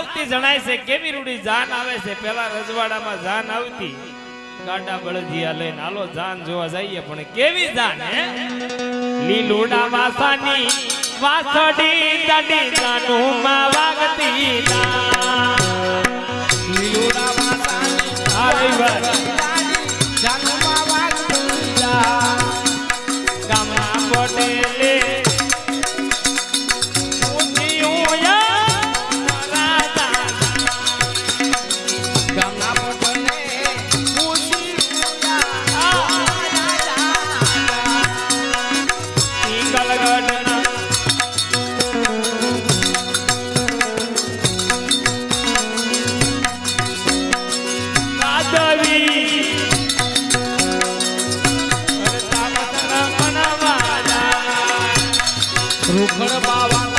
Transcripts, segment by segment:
આવતી જણાય છે, કેવી રૂડી જાન આવે છે? પેલા રજવાડામાં જાન આવતી. ગાડા બળદિયા લઈને, હાલો, જાન જોવા જઈએ, પણ કેવી જાન, હે? લીલુડા વાસાની વાસડી દાડી નાનું માં વાગતી લીલુડા વાસાની આ રહી વાત ગામના રૂખડ બાવા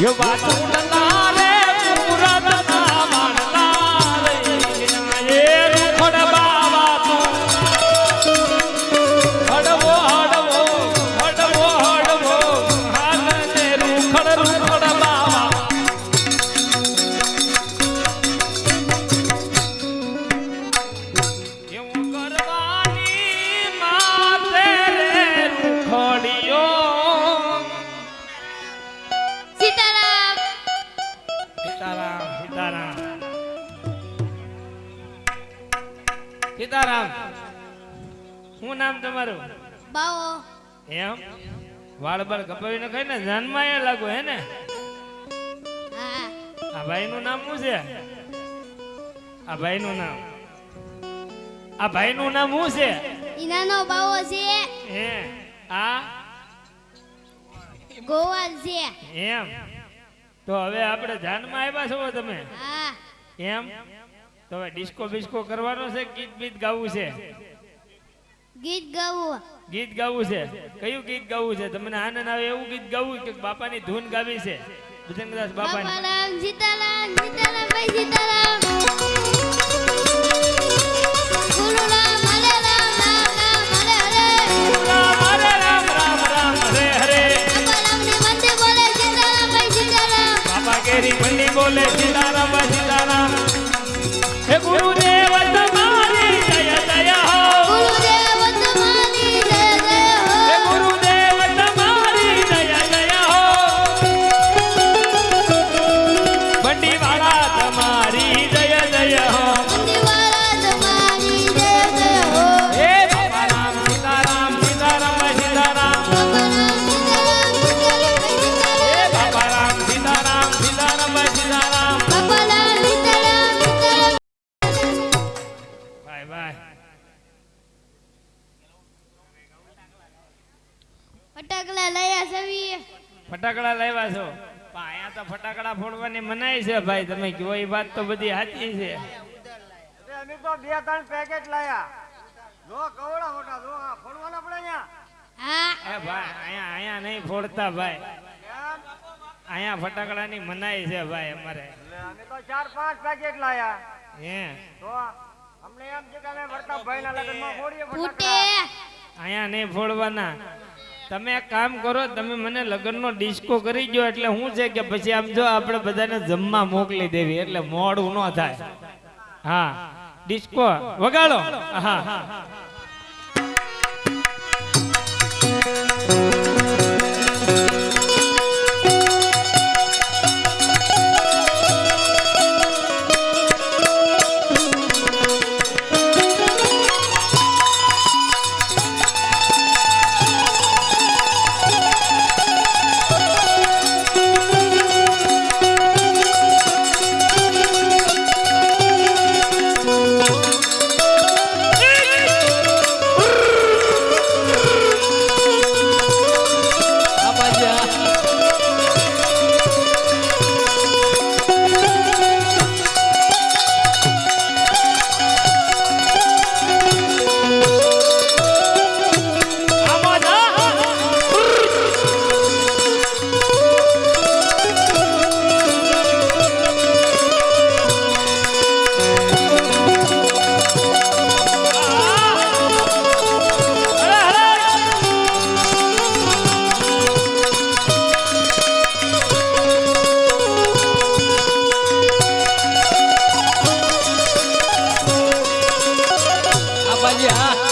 越发抽了。啦 સીતારામ સીતારામ. સીતારામ શું નામ તમારું? બાઓ એમ? વાળ બાળ કપાવી નખાય ને જાનમાં એ લાગુ હે ને? આ ભાઈ નું નામ શું છે? આ ભાઈ નું નામ. આ ભાઈ નું નામ શું છે? ઈનાનો બાવો છે. હે? આ? ગોવાલ છે. એમ? તો હવે આપણે જાનમાં આવ્યા છો તમે? એમ? તો હવે ડિસ્કો બિસ્કો કરવાનો છે ગીત બીત ગાવું છે? ગીત ગાવું. ગીત ગાવું છે? કયું ગીત ગાવું છે? તમને આનંદ આવે એવું ગીત ગાવું કે બાપાની ધૂન ગાવી છે? ભજનદાસ બાપાની. સીતારામ સીતારામ ભાઈ સીતારામ ફટાકડા લયા સવી ફટાકડા લાવ્યા છો? અહીંયા તો ફટાકડા ફોડવાની મનાય છે ભાઈ તમે કયો એ વાત તો બધી સાચી છે. અમે તો બે ત્રણ પેકેટ લાયા. જો કવડા મોટા જો આ ફોડવાના પડે અહીંયા. હા. એ ભાઈ અહીંયા અહીંયા નહીં ફોડતા ભાઈ. અહીંયા ફટાકડાની મનાય છે ભાઈ અમારે. અમે તો ચાર પાંચ પેકેટ લાયા. હે? તો અમને એમ છે કે અમે વર્તા ભાઈના લગ્નમાં ફોડીએ ફૂટે. ફટાકડા. અહીંયા નહીં ફોડવાના. તમે એક કામ કરો, તમે મને લગ્નનો ડિસ્કો કરી દો એટલે શું છે કે પછી આમ જો આપણે બધાને જમવા મોકલી દેવી, એટલે મોડું ન થાય. હા, ડિસ્કો વગાડો. હા. 呀